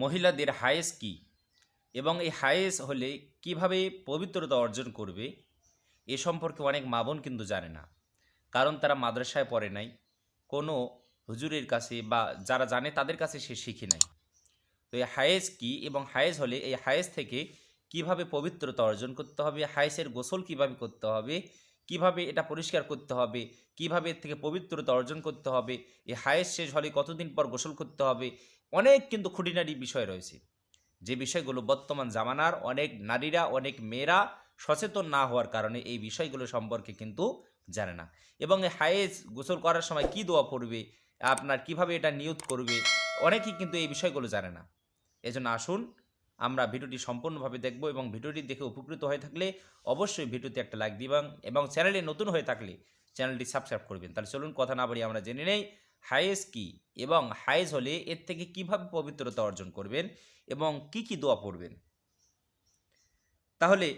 মহিলাদের হায়েস কি? এবং এই হায়েস হলে কীভাবে পবিত্রতা অর্জন করবে? এ সম্পর্কে অনেক মা বোন কিন্তু জানে না। কারণ তারা মাদ্রাসায় পড়ে নাই। কোনো হুজুরের কাছে বা যারা জানে তাদের কাছে সে শিখে নাই। তো এই হায়েস কি এবং হায়েস হলে এই হায়েস থেকে কীভাবে পবিত্রতা অর্জন করতে হবে? হায়েসের গোসল কীভাবে করতে হবে? কীভাবে এটা পরিষ্কার করতে হবে? কীভাবে এর থেকে পবিত্রতা অর্জন করতে হবে? এই হায়েস শেষ হলে কতদিন পর গোসল করতে হবে? অনেক কিন্তু খুঁটিনাটি বিষয় রয়েছে। যে বিষয়গুলো বর্তমান জামানার অনেক নারীরা, অনেক মেয়েরা সচেতন না হওয়ার কারণে এই বিষয়গুলো সম্পর্কে কিন্তু জানে না। এবং হায়েজ গোসল করার সময় কি দোয়া পড়বে, আপনার কীভাবে এটা নিয়ত করবে, অনেকেই কিন্তু এই বিষয়গুলো জানে না। এজন্য আসুন, আমরা ভিডিওটি সম্পূর্ণভাবে দেখব এবং ভিডিওটি দেখে উপকৃত হয়ে থাকলে অবশ্যই ভিডিওতে একটা লাইক দিবেন এবং চ্যানেলে নতুন হয়ে থাকলে চ্যানেলটি সাবস্ক্রাইব করবেন। তাহলে চলুন, কথা না বাড়ি আমরা জেনে নেই হায়েজ কি? এবং হায়েজ হলে এর থেকে কীভাবে পবিত্রতা অর্জন করবেন? এবং কি কি দোয়া পড়বেন? তাহলে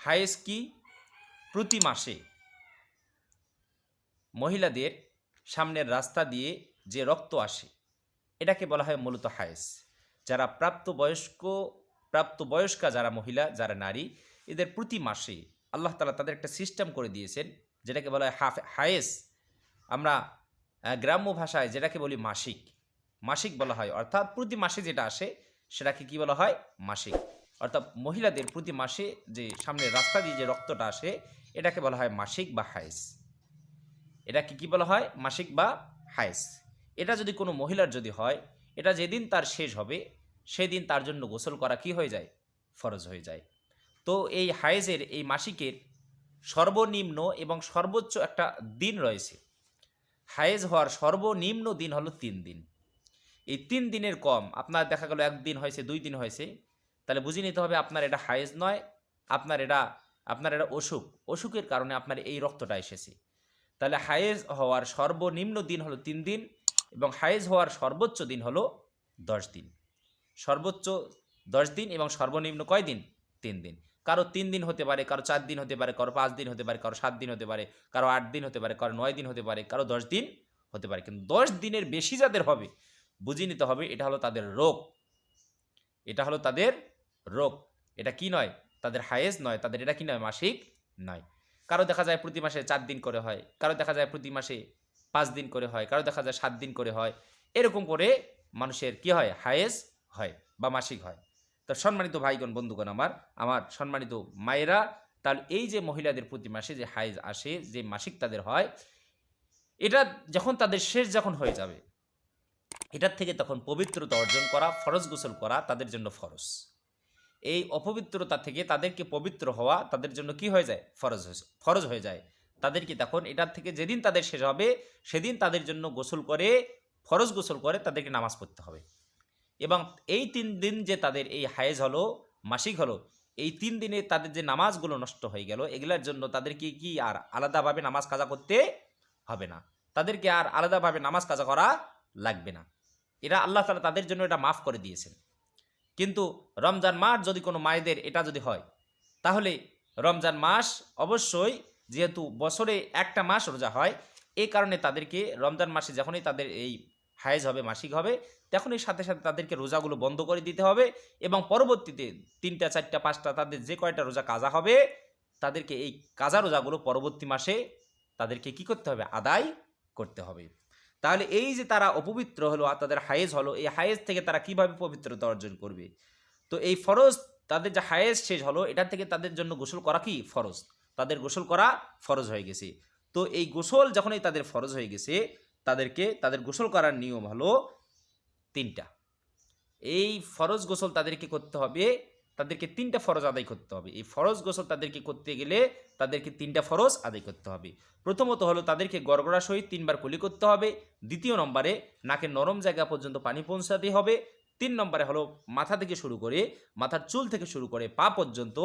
হায়েজ কি? প্রতি মাসে মহিলাদের সামনের রাস্তা দিয়ে যে রক্ত আসে, এটাকে বলা হয় মূলত হায়েস। যারা প্রাপ্তবয়স্ক, প্রাপ্তবয়স্কা যারা মহিলা, যারা নারী, এদের প্রতি মাসে আল্লাহ তালা তাদের একটা সিস্টেম করে দিয়েছেন, যেটাকে বলা হয় হাফ, হায়েস। আমরা গ্রাম্য ভাষায় যেটাকে বলি মাসিক মাসিক বলা হয়। অর্থাৎ প্রতি মাসে যেটা আসে, সেটাকে কি বলা হয়? মাসিক। অর্থাৎ মহিলাদের প্রতি মাসে যে সামনের রাস্তা দিয়ে যে রক্তটা আসে, এটাকে বলা হয় মাসিক বা হায়েস। এটাকে কি বলা হয়? মাসিক বা হায়েস। এটা যদি কোনো মহিলার যদি হয়, এটা যেদিন তার শেষ হবে, সেদিন তার জন্য গোসল করা কি হয়ে যায়? ফরজ হয়ে যায়। তো এই হায়েজের এই মাসিকের সর্বনিম্ন এবং সর্বোচ্চ একটা দিন রয়েছে। হায়েজ হওয়ার সর্বনিম্ন দিন হলো তিন দিন। এই তিন দিনের কম, আপনার দেখা গেল একদিন হয়েছে, দুই দিন হয়েছে, তাহলে বুঝে নিতে হবে আপনার এটা হায়েজ নয়, আপনার এটা আপনার এটা অসুখ। অসুখের কারণে আপনার এই রক্তটা এসেছে। তাহলে হায়েজ হওয়ার সর্বনিম্ন দিন হলো তিন দিন এবং হায়েজ হওয়ার সর্বোচ্চ দিন হলো দশ দিন। সর্বোচ্চ দশ দিন এবং সর্বনিম্ন কয় দিন? তিন দিন। কারও তিন দিন হতে পারে, কারও চার দিন হতে পারে, কারও পাঁচ দিন হতে পারে, কারও সাত দিন হতে পারে, কারও আট দিন হতে পারে, কারও নয় দিন হতে পারে, কারও দশ দিন হতে পারে। কিন্তু দশ দিনের বেশি যাদের হবে বুঝিয়ে নিতে হবে এটা হলো তাদের রোগ। এটা হলো তাদের রোগ। এটা কি নয়? তাদের হায়েজ নয়। তাদের এটা কি নয়? মাসিক নয়। কারও দেখা যায় প্রতি মাসে চার দিন করে হয়, কারও দেখা যায় প্রতি মাসে পাঁচ দিন করে হয়, কারও দেখা যায় সাত দিন করে হয়। এরকম করে মানুষের কি হয়? হায়েজ হয় বা মাসিক হয়। তো সম্মানিত ভাইগণ, বন্ধুগণ আমার আমার সম্মানিত মায়েরা, তাহলে এই যে মহিলাদের প্রতি মাসে যে হাইজ আসে, যে মাসিক তাদের হয়, এটা যখন তাদের শেষ যখন হয়ে যাবে, এটার থেকে তখন পবিত্রতা অর্জন করা, ফরজ গোসল করা তাদের জন্য ফরজ। এই অপবিত্রতা থেকে তাদেরকে পবিত্র হওয়া তাদের জন্য কি হয়ে যায়? ফরজ হয়ে- ফরজ হয়ে যায়। তাদেরকে তখন এটার থেকে যেদিন তাদের শেষ হবে, সেদিন তাদের জন্য গোসল করে, ফরজ গোসল করে তাদেরকে নামাজ পড়তে হবে। এবং এই তিন দিন যে তাদের এই হায়েজ হলো, মাসিক হলো, এই তিন দিনে তাদের যে নামাজগুলো নষ্ট হয়ে গেল, এগুলোর জন্য তাদেরকে কি আর আলাদাভাবে নামাজ কাজা করতে হবে না? তাদেরকে আর আলাদাভাবে নামাজ কাজা করা লাগবে না। এরা আল্লাহ তালা তাদের জন্য এটা মাফ করে দিয়েছেন। কিন্তু রমজান মাস যদি কোনো মায়েদের এটা যদি হয়, তাহলে রমজান মাস অবশ্যই যেহেতু বছরে একটা মাস রোজা হয় এই কারণে তাদেরকে রমজান মাসে যখনই তাদের এই হায়েজ হবে, মাসিক হবে তখনই সাথে সাথে তাদেরকে রোজাগুলো বন্ধ করে দিতে হবে এবং পরবর্তীতে তিনটা, চারটা, পাঁচটা, তাদের যে কয়টা রোজা কাজা হবে, তাদেরকে এই কাজা রোজাগুলো পরবর্তী মাসে তাদেরকে কি করতে হবে? আদায় করতে হবে। তাহলে এই যে তারা অপবিত্র হলো আর তাদের হায়েজ হলো, এই হায়েজ থেকে তারা কীভাবে পবিত্রতা অর্জন করবে? তো এই ফরজ, তাদের যে হায়েজ শেষ হলো, এটা থেকে তাদের জন্য গোসল করা কি? ফরজ। তাদের গোসল করা ফরজ হয়ে গেছে। তো এই গোসল যখনই তাদের ফরজ হয়ে গেছে তাদেরকে, তাদের গোসল করার নিয়ম হলো তিনটা। এই ফরজ গোসল তাদেরকে করতে হবে, তাদেরকে তিনটা ফরজ আদায় করতে হবে। এই ফরজ গোসল তাদেরকে করতে গেলে তাদেরকে তিনটা ফরজ আদায় করতে হবে। প্রথমত হলো তাদেরকে গড়গড়া সহিত তিনবার কুলি করতে হবে। দ্বিতীয় নম্বরে নাকের নরম জায়গা পর্যন্ত পানি পৌঁছাতে হবে। তিন নম্বরে হলো মাথা থেকে শুরু করে, মাথার চুল থেকে শুরু করে পা পর্যন্ত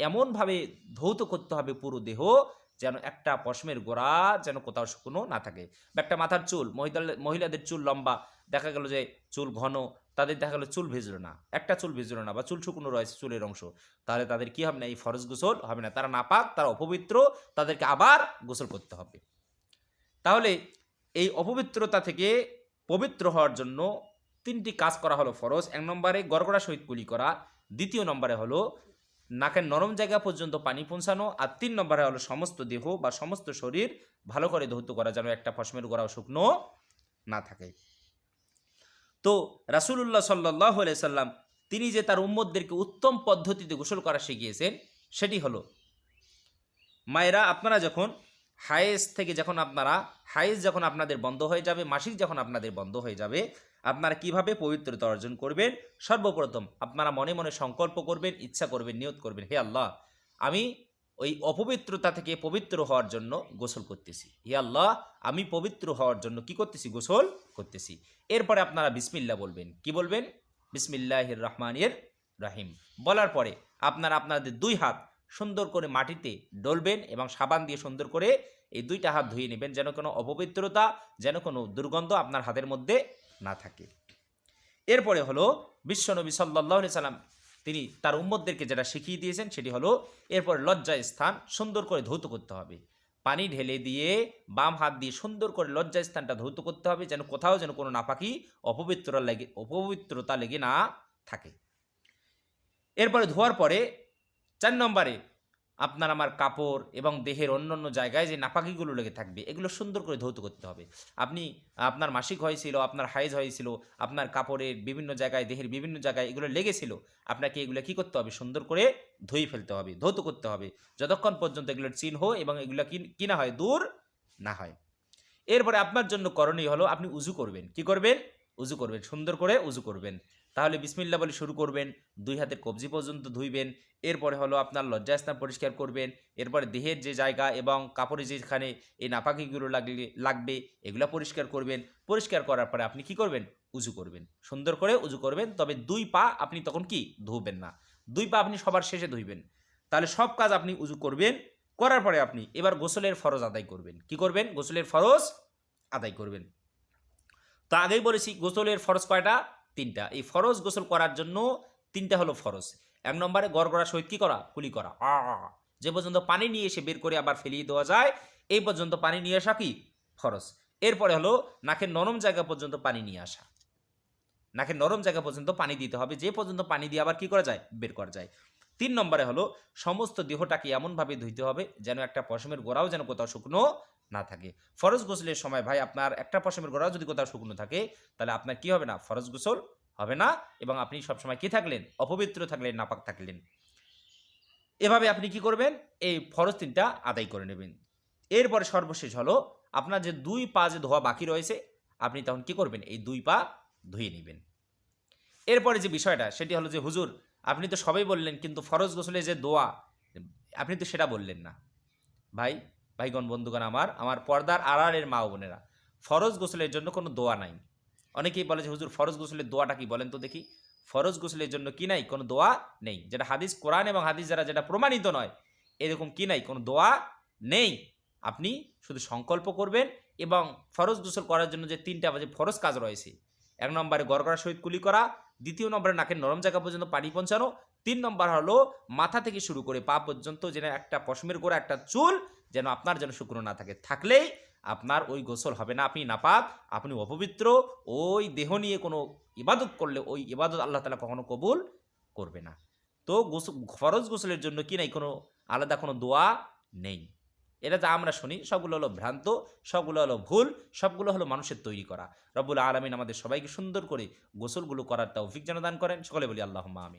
এমনভাবে ধৌত করতে হবে পুরো দেহ যেন একটা পশমের গোড়া যেন কোথাও শুকনো না থাকে। বা একটা মাথার চুল মহিলা মহিলাদের চুল লম্বা। দেখা গেল যে চুল ঘন, তাদের দেখা গেলো চুল ভিজলো না। একটা চুল ভিজলো না বা চুল শুকনো রয়েছে চুলের অংশ। তাহলে তাদের কি হবে না? এই ফরজ গোসল হবে না। তারা নাপাক, তারা অপবিত্র, তাদেরকে আবার গোসল করতে হবে। তাহলে এই অপবিত্রতা থেকে পবিত্র হওয়ার জন্য তিনটি কাজ করা হলো ফরজ। এক নম্বরে গড়গড়া সহিত কুলি করা। দ্বিতীয় নম্বরে হলো নাকের নরম জায়গা পর্যন্ত পানি পৌঁছানো আর তিন নম্বরে হলো সমস্ত দেহ বা সমস্ত শরীর ভালো করে ধৌত করা, যেন একটা পশমের গোড়াও শুকনো না থাকে। তো রাসুলুল্লাহ সাল্লাহ সাল্লাম, তিনি যে তার উম্মদদেরকে উত্তম পদ্ধতিতে গোসল করা শিখিয়েছেন, সেটি হলো, মায়েরা আপনারা যখন হায়েস থেকে যখন আপনারা, হায়েস যখন আপনাদের বন্ধ হয়ে যাবে, মাসিক যখন আপনাদের বন্ধ হয়ে যাবে আপনারা কীভাবে পবিত্রতা অর্জন করবেন? সর্বপ্রথম আপনারা মনে মনে সংকল্প করবেন, ইচ্ছা করবেন, নিয়ত করবেন, হে আল্লাহ, আমি ওই অপবিত্রতা থেকে পবিত্র হওয়ার জন্য গোসল করতেছি। হে আল্লাহ, আমি পবিত্র হওয়ার জন্য কি করতেছি? গোসল করতেছি। এরপরে আপনারা বিসমিল্লা বলবেন। কি বলবেন? বিসমিল্লাহির রহমানির রাহিম। বলার পরে আপনারা আপনাদের দুই হাত সুন্দর করে মাটিতে ডলবেন এবং সাবান দিয়ে সুন্দর করে এই দুইটা হাত ধুয়ে নেবেন, যেন কোনো অপবিত্রতা, যেন কোনো দুর্গন্ধ আপনার হাতের মধ্যে না থাকে। এরপরে হলো বিশ্বনবী সাল্লাহ সাল্লাম, তিনি তার উম্মদদেরকে যেটা শিখিয়ে দিয়েছেন সেটি হলো, এরপর লজ্জায় স্থান সুন্দর করে ধৌত করতে হবে। পানি ঢেলে দিয়ে বাম হাত দিয়ে সুন্দর করে লজ্জা স্থানটা ধৌত করতে হবে, যেন কোথাও যেন কোনো নাপাকি অপবিত্র লেগে, অপবিত্রতা লেগে না থাকে। এরপরে ধোয়ার পরে চার নম্বরে আপনার আমার কাপড় এবং দেহের অন্য অন্য জায়গায় যে নাপাকিগুলো লেগে থাকবে, এগুলো সুন্দর করে ধৌত করতে হবে। আপনি, আপনার মাসিক হয়েছিল, আপনার হাইজ হয়েছিল, আপনার কাপড়ের বিভিন্ন জায়গায়, দেহের বিভিন্ন জায়গায় এগুলো লেগেছিল, আপনাকে এগুলো কি করতে হবে? সুন্দর করে ধুয়ে ফেলতে হবে, ধৌত করতে হবে। যতক্ষণ পর্যন্ত এগুলোর চিহ্ন এবং এগুলো কি না হয়, দূর না হয়। এরপরে আপনার জন্য করণীয় হলো, আপনি উজু করবেন। কি করবেন? উজু করবেন, সুন্দর করে উজু করবেন। তাহলে বিসমিল্লা বলে শুরু করবেন, দুই হাতের কবজি পর্যন্ত ধুইবেন, এরপরে হলো আপনার লজ্জাস্থান পরিষ্কার করবেন, এরপরে দেহের যে জায়গা এবং কাপড়ে যেখানে এই নাপাকিগুলো লাগলে, লাগবে এগুলো পরিষ্কার করবেন, পরিষ্কার করার পরে আপনি কি করবেন? উজু করবেন। সুন্দর করে উজু করবেন, তবে দুই পা আপনি তখন কি? ধুবেন না। দুই পা আপনি সবার শেষে ধুইবেন। তাহলে সব কাজ আপনি উজু করবেন, করার পরে আপনি এবার গোসলের ফরজ আদায় করবেন। কি করবেন? গোসলের ফরজ আদায় করবেন। তো আগেই বলেছি, গোসলের ফরজ কয়টা? তিনটা। এই ফরজ গোসল করার জন্য তিনটা হলো ফরজ। এক নম্বরে গড়গড়া সহিত কি করা? কুলি করা। আ। যে পর্যন্ত পানি নিয়ে এসে বের করে আবার ফেলিয়ে দেওয়া যায়, এই পর্যন্ত পানি নিয়ে আসা কি? ফরজ। এরপরে হলো নাকের নরম জায়গা পর্যন্ত পানি নিয়ে আসা। নাকের নরম জায়গা পর্যন্ত পানি দিতে হবে। যে পর্যন্ত পানি দিয়ে আবার কি করা যায়? বের করা যায়। তিন নম্বরে হলো সমস্ত দেহটাকে এমনভাবে ধুইতে হবে যেন একটা পশমের গোড়াও যেন কোথাও শুকনো না থাকে। ফরজ গোসলের সময় ভাই আপনার একটা পশমের গোড়াও যদি কোথাও শুকনো থাকে, তাহলে আপনার কি হবে না? ফরজ গোসল হবে না এবং আপনি সবসময় কি থাকলেন? অপবিত্র থাকলেন, নাপাক থাকলেন। এভাবে আপনি কি করবেন? এই ফরজ তিনটা আদায় করে নেবেন। এরপরে সর্বশেষ হলো আপনার যে দুই পা যে ধোয়া বাকি রয়েছে, আপনি তখন কি করবেন? এই দুই পা ধুয়ে নেবেন। এরপরে যে বিষয়টা, সেটি হলো যে, হুজুর, আপনি তো সবাই বললেন, কিন্তু ফরজ গোসলে যে দোয়া, আপনি তো সেটা বললেন না। ভাই ভাইগণ, বন্ধুগণ আমার আমার পর্দার আড়ালের মা বোনেরা, ফরজ গোসলের জন্য কোনো দোয়া নাই। অনেকেই বলে যে, হুজুর, ফরজ গোসলের দোয়াটা কি? বলেন তো দেখি। ফরজ গোসলের জন্য কি নাই? কোনো দোয়া নেই। যেটা হাদিস কোরআন এবং হাদিস যারা যেটা প্রমাণিত নয়, এরকম কি নাই? কোনো দোয়া নেই। আপনি শুধু সংকল্প করবেন এবং ফরজ গোসল করার জন্য যে তিনটা যে ফরজ কাজ রয়েছে, এক নম্বরে গড়গড়া সহিত কুলি করা, দ্বিতীয় নম্বরে নাকের নরম জায়গা পর্যন্ত পানি পৌঁছানো, তিন নম্বর হলো মাথা থেকে শুরু করে পা পর্যন্ত যেন একটা পশমের গোড়া, একটা চুল যেন আপনার যেন শুকনো না থাকে। থাকলেই আপনার ওই গোসল হবে না। আপনি নাপাক, আপনি অপবিত্র, ওই দেহ নিয়ে কোনো ইবাদত করলে ওই ইবাদত আল্লাহ তালা কখনো কবুল করবে না। তো গোসল, ফরজ গোসলের জন্য কি নাই কোনো আলাদা কোনো দোয়া নেই। এটা যা আমরা শুনি, সবগুলো হলো ভ্রান্ত, সবগুলো হলো ভুল, সবগুলো হলো মানুষের তৈরি করা। রব্বুল আলমিন আমাদের সবাইকে সুন্দর করে গোসলগুলো করার তৌফিক যেন দান করেন। সকলে বলি আল্লাহ আমি